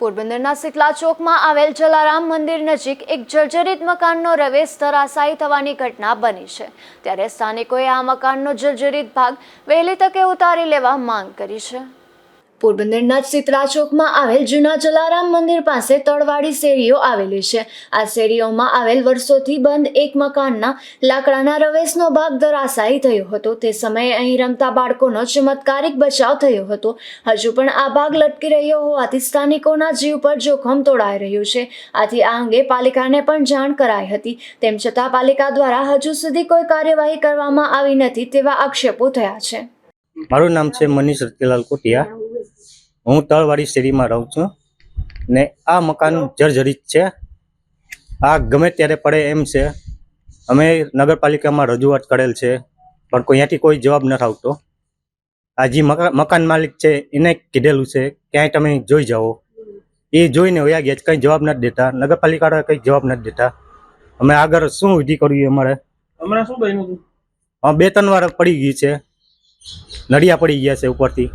પોરબંદરના સિકલા ચોકમાં આવેલ જલારામ મંદિર નજીક એક જર્જરિત મકાનનો રવેશ ધરાશાયી થવાની ઘટના બની છે. ત્યારે સ્થાનિકોએ આ મકાનનો જર્જરિત ભાગ વહેલી તકે ઉતારી લેવા માંગ કરી છે. પોરબંદરના ચિત્રા ચોકમાં આવેલ જૂના જલારામ મંદિર પાસે તળવાડી શેરીઓ આવેલી છે. આ શેરીઓમાં આવેલ વર્ષોથી બંધ એક મકાનના લાકડાના રવેશનો ભાગ ધરાશાયી થયો હતો. તે સમયે અહીં રમતા બાળકોનો ચમત્કારિક બચાવ થયો હતો. હજુ પણ આ ભાગ લટકી રહ્યો હોવાથી સ્થાનિકોના જીવ પર જોખમ તોડાઈ રહ્યું છે. આથી આ અંગે પાલિકાને પણ જાણ કરાઈ હતી. તેમ છતાં પાલિકા દ્વારા હજુ સુધી કોઈ કાર્યવાહી કરવામાં આવી નથી તેવા આક્ષેપો થયા છે. મારું નામ છે મનીષ રતિલાલ કોટિયા. હું તળવાડી શેરીમાં રહું છું ને આ મકાન જર્જરિત છે. આ ગમે ત્યારે પડે એમ છે. અમે નગરપાલિકામાં રજૂઆત કરેલ છે પણ કોઈ અહીંયાથી કોઈ જવાબ નથી આવતો. આ જે મકા- મકાન માલિક છે એને કીધેલું છે ક્યાંય તમે જોઈ જાઓ. એ જોઈને વયા ગયા કંઈ જવાબ નથી દેતા. નગરપાલિકાવાળા કંઈ જવાબ નથી દેતા. અમે આગળ શું વિધિ કરવી અમારે? હમણાં શું બન્યું હતું હા, બે ત્રણ વાર પડી ગઈ છે. નડિયા પડી ગયા છે ઉપરથી.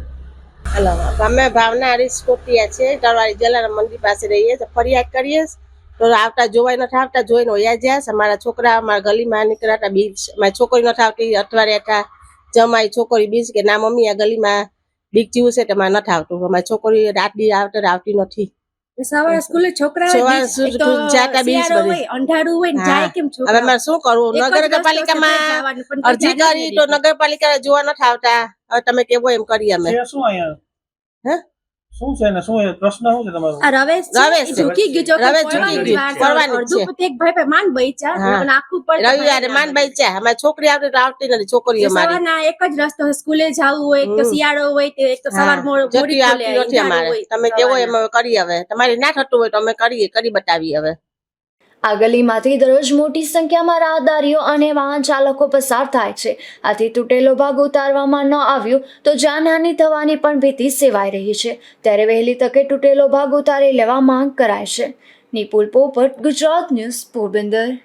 હલો અમે ભાવના હરીશ કોટિયા છે તળવાડી જલારામ મંદિર પાસે રહીએ તો ફરિયાદ કરીએ તો આવતા જોવાય નથી આવતા જોઈને વયા જ્યાં અમારા છોકરા અમારા ગલીમાં નીકળ્યા હતા બીજ મારી છોકરી નથી આવતી. અઠવાડિયા હતા જમાઈ છોકરી બીજ કે ના મમ્મી આ ગલીમાં બીક જીવું છે તો નથી આવતું. અમારી છોકરી રાત દી આવતા આવતી નથી સવારે સ્કૂલે છોકરા જાતા બીસ બધી. અંધારું હોય જાય કેમ હવે મારે શું કરવું? નગરપાલિકામાં અરજી કરી તો નગરપાલિકા જોવા નથી આવતા. હવે તમે કેવો એમ કરી અમે. શું અહીંયા? હે? શું છે ને શું પ્રશ્ન શું છે તમારો? રવેશ રવેશ. ઝૂકી ગયું કે છે. એક ભાઈ. આખું પડતું રવિવારે ભાઈ માનભાઈ અમારી છોકરી આવતી તો આવતી નથી છોકરી મારી. સવારના એક જ રસ્તો સ્કૂલે જવું હોય એક તો શિયાળો હોય તો એક તો સવાર મોડું આવતી નથી અમારે. હોય તમે કેવો એમ કરી હવે? તમારે ના થતું હોય તો અમે કરીએ કરી બતાવીએ હવે. આ ગલીમાંથી દરરોજ મોટી સંખ્યામાં રાહદારીઓ અને વાહન ચાલકો પસાર થાય છે. આથી તૂટેલો ભાગ ઉતારવામાં ન આવ્યો તો જાનહાનિ થવાની પણ ભીતિ સેવાઈ રહી છે. ત્યારે વહેલી તકે તૂટેલો ભાગ ઉતારી લેવા માંગ કરાય છે. નિપુલ પોપટ, ગુજરાત ન્યૂઝ, પોરબંદર.